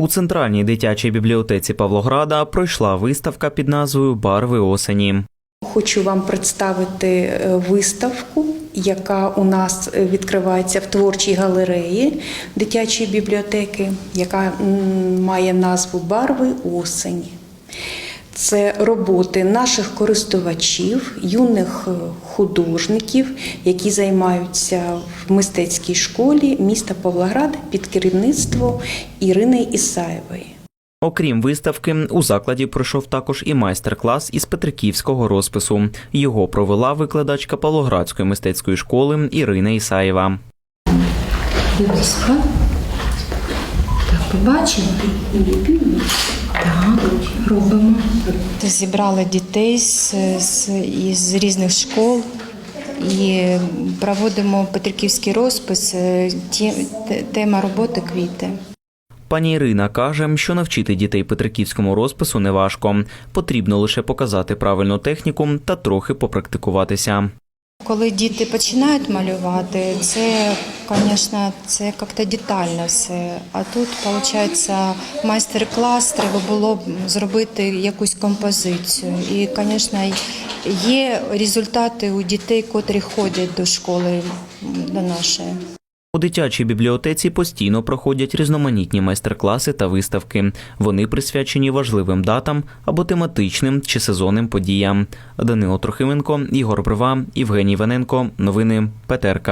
У центральній дитячій бібліотеці Павлограда пройшла виставка під назвою Барви осені. Хочу вам представити е, виставку, яка у нас е, відкривається в творчій галереї дитячої бібліотеки, яка має назву Барви осені. Це роботи наших користувачів, юних е, художників, які займаються в мистецькій школі міста Павлоград під керівництвом Ірини Ісаєвої. Окрім виставки, у закладі пройшов також і майстер-клас із петриківського розпису. Його провела викладачка Павлоградської мистецької школи Ірина Ісаєва. Так, побачили? Так, робимо. Зібрали дітей з, з, із різних школ і проводимо Петриківський розпис. е, Тема роботи квіти. Пані Ірина каже, що навчити дітей петриківському розпису неважко. Потрібно лише показати правильну техніку та трохи попрактикуватися. Коли діти починають малювати, це, звісно, це як-то детально все. А тут, виходить, майстер-клас, треба було зробити якусь композицію. І, звісно, є результати у дітей, котрі ходять до школи до нашої. У дитячій бібліотеці постійно проходять різноманітні майстер-класи та виставки. Вони присвячені важливим датам або тематичним чи сезонним подіям. Данило Трохименко, Ігор Брива, Євгеній Ваненко. Новини ПТРК.